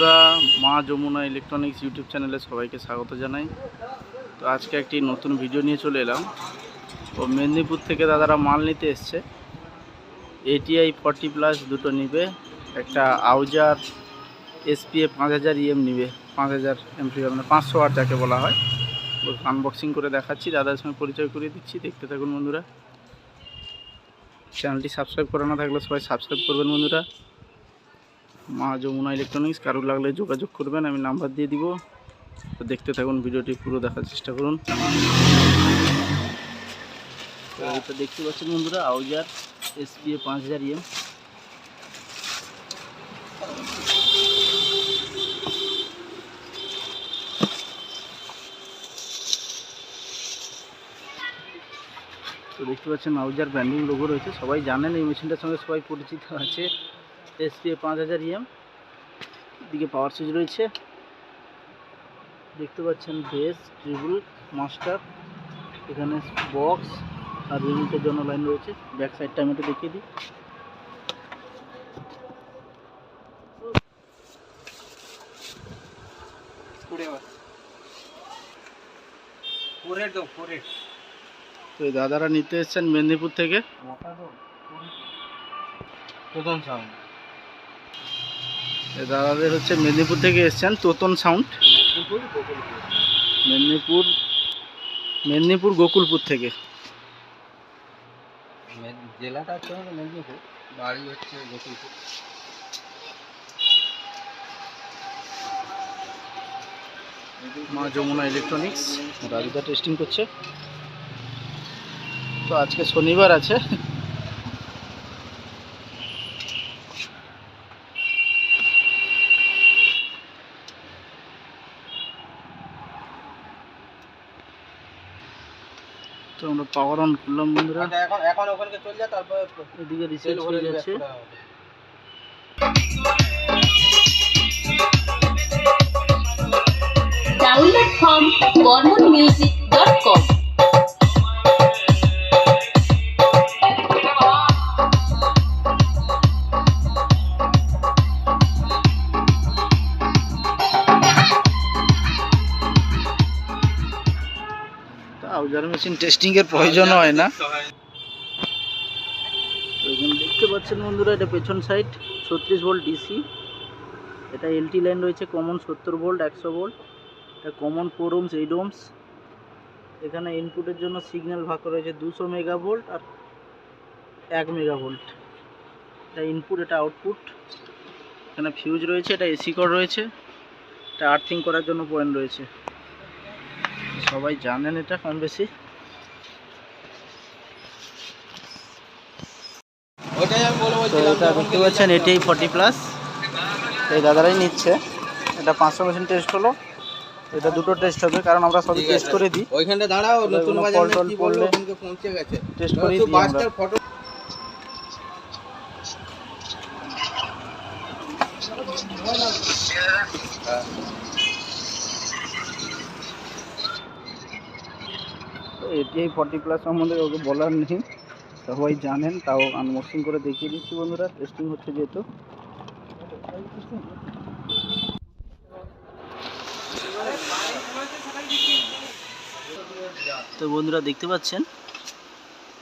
বন্ধুরা, মা Jamuna electronics YouTube চ্যানেলে সবাইকে স্বাগত জানাই। তো আজকে একটি নতুন ভিডিও নিয়ে চলে এলাম। ও মেদিনীপুর থেকে দাদারা মাল নিতে এসছে। এটিআই ফর্টি প্লাস দুটো নিবে। একটা আউজার এসপিএ পাঁচ হাজার ইএম নিবে। পাঁচ হাজার এমপি মানে পাঁচশো আট যাকে বলা হয়। আনবক্সিং করে দেখাচ্ছি দাদার সঙ্গে পরিচয় করিয়ে দিচ্ছি। দেখতে থাকুন বন্ধুরা। চ্যানেলটি সাবস্ক্রাইব করা না থাকলে সবাই সাবস্ক্রাইব করবেন বন্ধুরা। মা যমুনা ইলেকট্রনিক্স কারোর লাগলে যোগাযোগ করবেন, আমি নাম্বার দিয়ে দিব। তো দেখতে থাকুন, ভিডিওটি পুরো দেখার চেষ্টা করুন। এটা দেখতে পাচ্ছেন বন্ধুরা আউজার এসপিএ পাঁচ হাজার ইএম তো দেখতে পাচ্ছেন আউজার ব্র্যান্ডিং লোগো রয়েছে। সবাই জানেন এই মেশিনটার সঙ্গে সবাই পরিচিত আছে। এসপিএ পাঁচ হাজার ইএম। দিকে পাওয়ার সুইচ রয়েছে। দেখতে পাচ্ছেন বেস ট্রিবল মাস্টার এখানে বক্স আর রিমোটের জন্য লাইন রয়েছে। ব্যাক সাইডটা আমি একটু দেখিয়ে দিই। তো দাদারা নিতে এসেছেন মেদিনীপুর থেকে। এই দাদাদের হচ্ছে মেদিনীপুর থেকে এসেছেন তোতন সাউন্ড মেদিনীপুর মেদিনীপুর গোকুলপুর থেকে। জেলাটা হচ্ছে মেদিনীপুর বাড়ি হচ্ছে গোকুলপুর। মা যমুনা ইলেকট্রনিক্স রাজুদা টেস্টিং করছে। তো আজকে শনিবার আছে। তো আমরা পাওয়ার অন করলাম বন্ধুরা আচ্ছা, এখন এখন ওখানে চলে যা তারপর এদিকে রিসেট হয়ে যাচ্ছে ডাউনলোড হবে। Download from আউজার মেশিন টেস্টিং এর প্রয়োজন হয় না। দেখতে পাচ্ছেন বন্ধুরা, এটা পেছন সাইড ছত্রিশ ভোল্ট ডিসি এটা এলটি লাইন রয়েছে কমন সত্তর ভোল্ট একশো ভোল্ট এটা common four ohms eight ohms এখানে ইনপুটের জন্য সিগন্যাল ভাগ রয়েছে দুশো মেগা ভোল্ট আর এক মেগা ভোল্ট এটা ইনপুট এটা আউটপুট এখানে ফিউজ রয়েছে, এটা এসি কর রয়েছে। এটা আর্থিং করার জন্য পয়েন্ট রয়েছে। সবাই জানেন এটা কম বেশি। তো এটা দেখতে পাচ্ছেন এটাই ফর্টি প্লাস এই দাদারাই নিচ্ছে। এটা পাঁচশো মেশিন টেস্ট হলো। এটা দুটো টেস্ট হবে কারণ আমরা সবই টেস্ট করে দিই। ওইখানটা দাঁড়াও নতুন বাজার কি বলল পৌঁছে গেছে। টেস্ট একটু দিই বাসটার ফটো এটিআই ফর্টি প্লাস সম্বন্ধে ওকে বলার নেই। সবাই জানেন, তাও আনবক্সিং করে দেখিয়ে দিচ্ছি বন্ধুরা টেস্টিং হচ্ছে যেহেতু। তো বন্ধুরা, দেখতে পাচ্ছেন?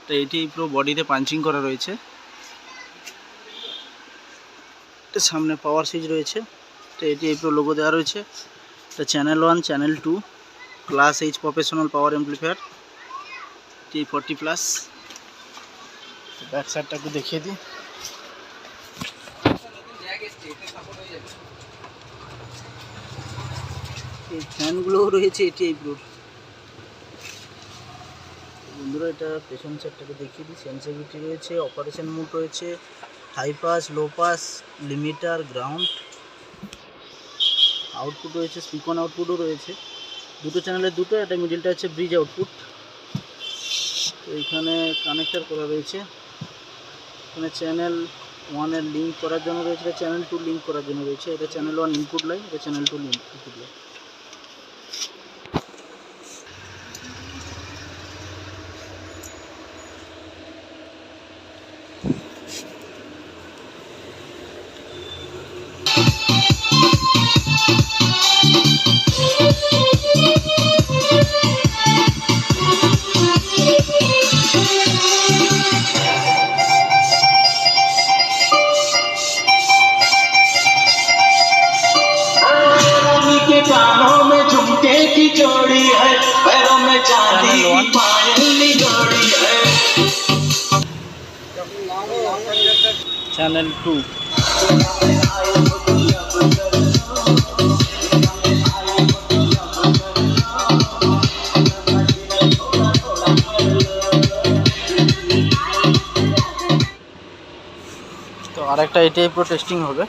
তো এটি পুরো বডিতে পাঞ্চিং করা রয়েছে। সামনে পাওয়ার সুইচ রয়েছে। তো এটি এই পুরো লোগো দেওয়া রয়েছে। এটা channel one channel two class H professional power amplifier T forty plus back সাইডটা একটু দেখিয়ে দিই। এই ফ্যানগুলোও রয়েছে এটি এই ব্লুর বন্ধুরা এটা পেছন সাইডটাকে দেখিয়ে দিই। সেন্সিভিটি রয়েছে অপারেশন মোড রয়েছে high pass low pass limiter ground output রয়েছে স্পিকন আউটপুটও রয়েছে। দুটো চ্যানেলের দুটো একটা মিডিলটা হচ্ছে ব্রিজ আউটপুট তো এখানে কানেক্টার করা রয়েছে। এখানে চ্যানেল ওয়ানের লিঙ্ক করার জন্য রয়েছে চ্যানেল টু লিঙ্ক করার জন্য রয়েছে, এটা চ্যানেল ওয়ান ইনপুট লাইন এটা channel two link input line channel two তো আরেকটা এটাই পুরো টেস্টিং হবে।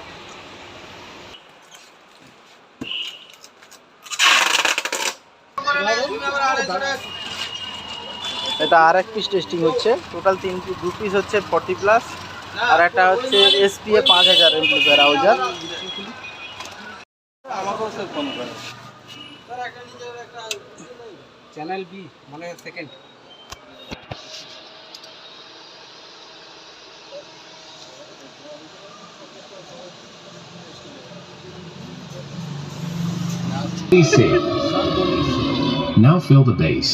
এটা আর এক পিস টেস্টিং হচ্ছে। টোটাল তিন দু পিস হচ্ছে ফর্টি প্লাস আর একটা হচ্ছে এসপিএ পাঁচ হাজার এমপ্লিফায়ার আউজার আমাকেও সে ফোন করে চ্যানেল বি মানে second Be safe. Now fill the bass.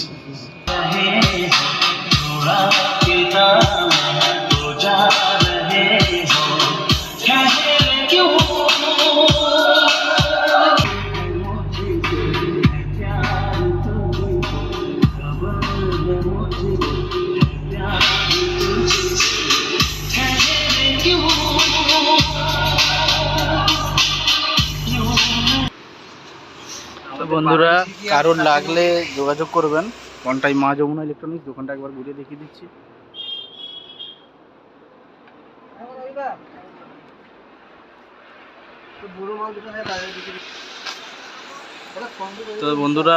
বন্ধুরা কারোর লাগলে যোগাযোগ করবেন। কোনটাই মা যমুনা ইলেকট্রনিক্স দোকানটা একবার ঘুরিয়ে দেখিয়ে দিচ্ছি। তো বন্ধুরা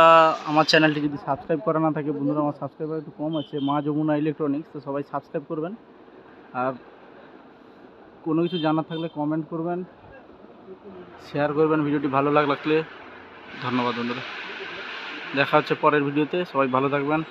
আমার চ্যানেলটি যদি সাবস্ক্রাইব করা না থাকে বন্ধুরা আমার সাবস্ক্রাইবার একটু কম আছে মা যমুনা ইলেকট্রনিক্স তো সবাই সাবস্ক্রাইব করবেন। আর কোনো কিছু জানার থাকলে কমেন্ট করবেন শেয়ার করবেন ভিডিওটি ভালো লাগলে। ধন্যবাদ বন্ধুরা। দেখা হচ্ছে পরের ভিডিওতে সবাই ভালো থাকবেন।